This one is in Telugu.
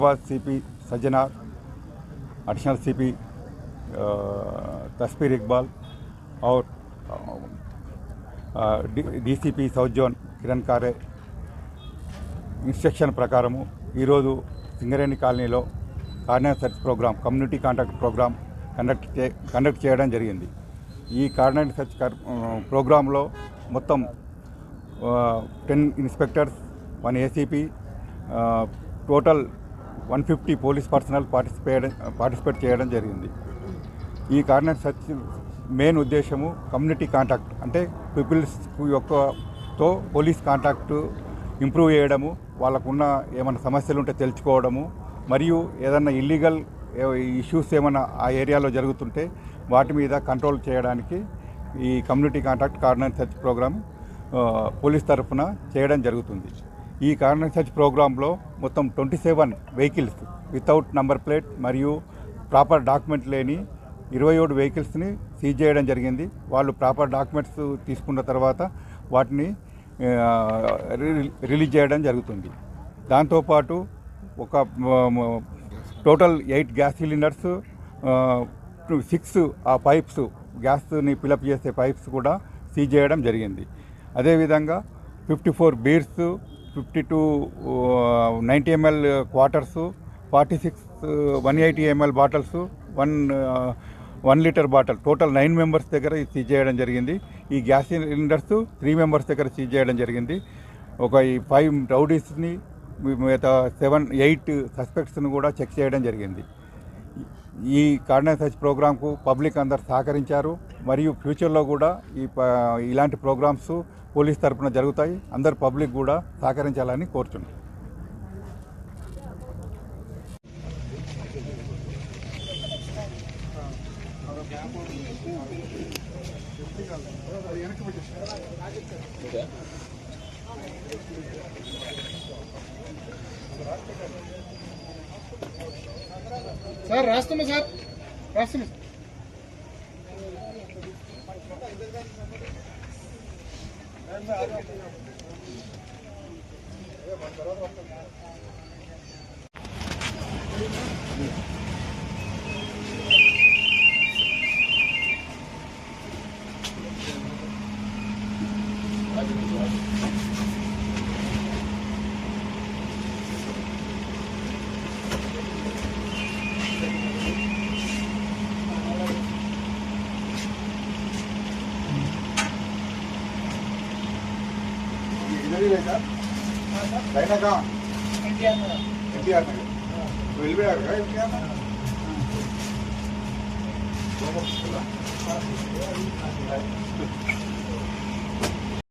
सीपी सज्जनार एडिशनल सीपी तस्वीर इकबाल और DCP south zone Kiran Khare instruction ప్రకారము ఈరోజు సింగరేణి కాలనీలో cordon and search program community contact program conduct చే కండక్ట్ చేయడం జరిగింది ఈ కార్డినెన్స్ సెర్చ్ ప్రోగ్రాంలో మొత్తం ten inspectors one ACP total one fifty police personnel participate participate చేయడం జరిగింది. ఈ కార్నర్ సచ్ మెయిన్ ఉద్దేశము కమ్యూనిటీ కాంటాక్ట్ అంటే పీపుల్స్ యొక్కతో పోలీస్ కాంటాక్ట్ ఇంప్రూవ్ చేయడము వాళ్ళకున్న ఏమైనా సమస్యలు ఉంటే తెలుసుకోవడము మరియు ఏదన్నా ఇల్లీగల్ ఇష్యూస్ ఏమైనా ఆ ఏరియాలో జరుగుతుంటే వాటి మీద కంట్రోల్ చేయడానికి ఈ community contact corner search program police తరఫున చేయడం జరుగుతుంది. ఈ కార్డినెన్స్ సెర్చ్ ప్రోగ్రాంలో మొత్తం twenty seven vehicles without number plate మరియు ప్రాపర్ డాక్యుమెంట్ లేని ఇరవై ఏడు వెహికల్స్ని సీజ్ చేయడం జరిగింది. వాళ్ళు ప్రాపర్ డాక్యుమెంట్స్ తీసుకున్న తర్వాత వాటిని రి- రిలీజ్ చేయడం జరుగుతుంది. దాంతోపాటు ఒక total eight gas cylinders six ఆ పైప్స్ గ్యాస్ని ఫిలప్ చేసే పైప్స్ కూడా సీజ్ చేయడం జరిగింది. అదేవిధంగా fifty four beers fifty two ninety ML quarters forty six one eighty ML bottles one one litre bottle. Total nine members దగ్గర సీజ్ చేయడం జరిగింది. ఈ గ్యాస్ సిలిండర్స్ త్రీ మెంబర్స్ దగ్గర సీజ్ చేయడం జరిగింది. ఒక ఈ ఫైవ్ రౌడీస్ని మిగతా సెవెన్ ఎయిట్ సస్పెక్ట్స్ని కూడా చెక్ చేయడం జరిగింది. ఈ కార్డినెన్స్ సర్చ్ ప్రోగ్రాంకు పబ్లిక్ అందరు సహకరించారు. మరియు ఫ్యూచర్లో కూడా ఈ ప- ఇలాంటి ప్రోగ్రామ్స్ పోలీస్ తరఫున జరుగుతాయి. అందరు పబ్లిక్ కూడా సహకరించాలని सर रास्ते में सर रास्ते में Thank you. రాస్తున్నా సార్ రాస్తున్నా ఎన్టీఆర్ నగర్ వెళ్ళిపోయారు ఎన్టీఆర్ నగర్